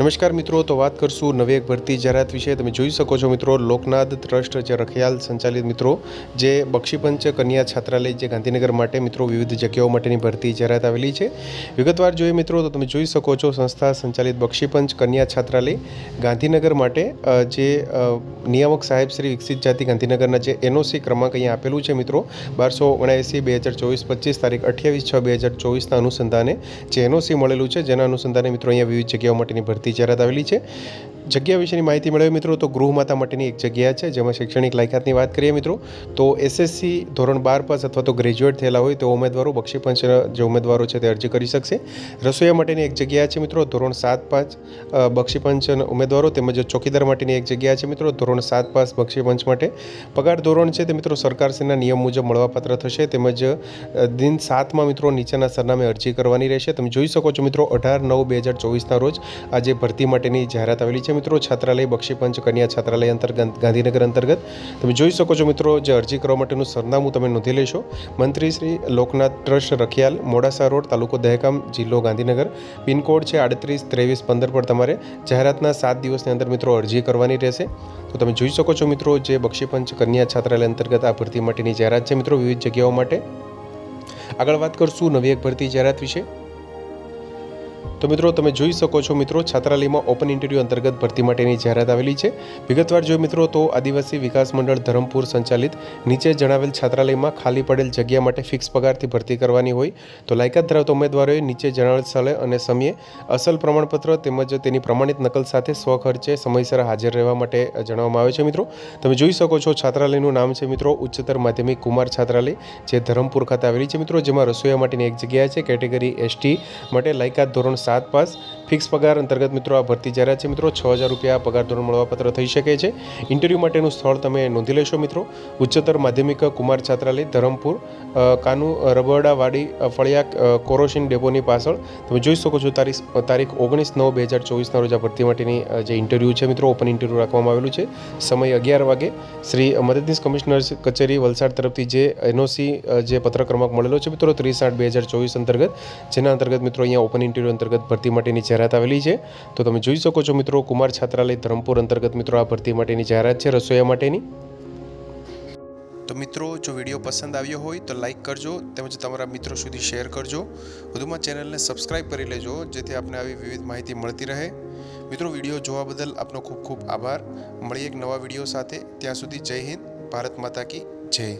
નમસ્કાર મિત્રો, તો વાત કરશું નવી એક ભરતી જાહેરાત વિશે. તમે જોઈ શકો છો મિત્રો લોકનાથ ટ્રસ્ટ જે રખિયાલ સંચાલિત મિત્રો, જે બક્ષીપંચ કન્યા છાત્રાલય જે ગાંધીનગર માટે મિત્રો વિવિધ જગ્યાઓ માટેની ભરતી જાહેરાત આવેલી છે. વિગતવાર જોઈએ મિત્રો, તો તમે જોઈ શકો છો સંસ્થા સંચાલિત બક્ષીપંચ કન્યા છાત્રાલય ગાંધીનગર માટે જે નિયામક સાહેબ શ્રી વિકસિત જાતિ ગાંધીનગરના જે એનઓસી ક્રમાંક અહીંયા આપેલું છે મિત્રો, બારસો ઓણાએસી બે હજાર ચોવીસ પચીસ તારીખ અઠ્યાવીસ છ બે હજાર ચોવીસના અનુસંધાને જે એનઓસી મળેલું છે, જેના અનુસંધાને મિત્રો અહીંયા વિવિધ જગ્યાઓ માટેની ભરતી જાહેરાત આવેલી છે. જગ્યા વિશેની માહિતી મેળવે મિત્રો, તો ગૃહમાતા માટેની એક જગ્યા છે, જેમાં શૈક્ષણિક લાયકાતની વાત કરીએ મિત્રો, તો એસએસસી ધોરણ બાર પાસ અથવા તો ગ્રેજ્યુએટ થયેલા હોય તો ઉમેદવારો બક્ષીપંચ જે ઉમેદવારો છે તે અરજી કરી શકશે. રસોઈયા માટેની એક જગ્યા છે મિત્રો, ધોરણ સાત પાંચ બક્ષીપંચ ઉમેદવારો તેમજ ચોકીદાર માટેની એક જગ્યા છે મિત્રો, ધોરણ સાત પાસ બક્ષીપંચ માટે. પગાર ધોરણ છે તે મિત્રો, સરકારશ્રીના નિયમ મુજબ મળવાપાત્ર થશે, તેમજ દિન સાતમાં મિત્રો નીચેના સરનામે અરજી કરવાની રહેશે. તમે જોઈ શકો છો મિત્રો, અઢાર નવ બે હજાર ચોવીસના રોજ આજે ભરતી માટેની જાહેરાત આવેલી છે. મિત્રો છાત્રાલય બક્ષીપંચ કન્યા છાત્રાલય અંતર્ગત ગાંધીનગર અંતર્ગત. તમે જોઈ શકો છો મિત્રો, જે અરજી કરવા માટેનું સરનામું તમે નોંધી લેશો. મંત્રી શ્રી લોકનાથ ટ્રસ્ટ રખિયાલ, મોડાસા રોડ, તાલુકો દહેગામ, જિલ્લો ગાંધીનગર. પિનકોડ છે આડત્રીસ, ત્રેવીસ, પંદર પર તમારે જાહેરાતના સાત દિવસની અંદર મિત્રો અરજી કરવાની રહેશે. તો તમે જોઈ શકો છો મિત્રો, જે બક્ષીપંચ કન્યા છાત્રાલય અંતર્ગત આ ભરતી માટેની જાહેરાત છે મિત્રો વિવિધ જગ્યાઓ માટે. આગળ વાત કરશું નવી એક ભરતી જાહેરાત વિશે. તો મિત્રો, તમે જોઈ શકો છો મિત્રો, છાત્રાલયમાં ઓપન ઇન્ટરવ્યૂ અંતર્ગત ભરતી માટેની જાહેરાત આવેલી છે. વિગતવાર જો મિત્રો, તો આદિવાસી વિકાસ મંડળ ધરમપુર સંચાલિત નીચે જણાવેલ છાત્રાલયમાં ખાલી પડેલ જગ્યા માટે ફિક્સ પગારથી ભરતી કરવાની હોય તો લાયકાત ધરાવતા ઉમેદવારોએ નીચે જણાવેલ સ્થળે અને સમયે અસલ પ્રમાણપત્ર તેમજ તેની પ્રમાણિત નકલ સાથે સ્વખર્ચે સમયસર હાજર રહેવા માટે જણાવવામાં આવે છે મિત્રો. તમે જોઈ શકો છો છાત્રાલયનું નામ છે મિત્રો, ઉચ્ચતર માધ્યમિક કુમાર છાત્રાલય, જે ધરમપુર ખાતે આવેલી છે મિત્રો, જેમાં રસોઈયા માટેની એક જગ્યા છે, કેટેગરી એસટી માટે લાયકાત ધોરણ સાત પાસ ફિક્સ પગાર અંતર્ગત મિત્રો આ ભરતી જાહેરાત છે મિત્રો છ હજાર રૂપિયા પગાર ધોરણ મળવાપત્ર થઈ શકે છે. ઇન્ટરવ્યૂ માટેનું સ્થળ તમે નોંધી લેશો મિત્રો. ઉચ્ચતર માધ્યમિક કુમાર છાત્રાલય, ધરમપુર કાનુ રબરડાવાડી ફળિયા કોરોશિન ડેપોની પાછળ. તમે જોઈ શકો છો તારીખ તારીખ ઓગણીસ નવ બે હજાર ચોવીસના રોજ આ ભરતી માટેની જે ઇન્ટરવ્યૂ છે મિત્રો ઓપન ઇન્ટરવ્યૂ રાખવામાં આવેલું છે. સમય અગિયાર વાગે. શ્રી મદદનીશ કમિશનર કચેરી વલસાડ તરફથી જે એનઓસી જે પત્ર ક્રમાંક મળેલો છે મિત્રો, ત્રીસ આઠ બે હજાર ચોવીસ અંતર્ગત. જેના અંતર્ગત મિત્રો અહીંયા ઓપન ઇન્ટરવ્યૂ અંતર્ગત ભરતી માટેની જાહેરાત આવેલી છે. તો તમે જોઈ શકો છો મિત્રો, કુમાર છાત્રાલય ધરમપુર અંતર્ગત મિત્રો આ ભરતી માટેની જાહેરાત છે રસોઈયા માટેની. તો મિત્રો, જો વીડિયો પસંદ આવ્યો હોય તો લાઈક કરજો તેમજ તમારા મિત્રો સુધી શેર કરજો. વધુમાં ચેનલને સબસ્ક્રાઇબ કરી લેજો, જેથી આપને આવી વિવિધ માહિતી મળતી રહે. મિત્રો, વીડિયો જોવા બદલ આપનો ખૂબ ખૂબ આભાર. મળીએ એક નવા વીડિયો સાથે. ત્યાં સુધી જય હિન્દ, ભારત માતા કી જય.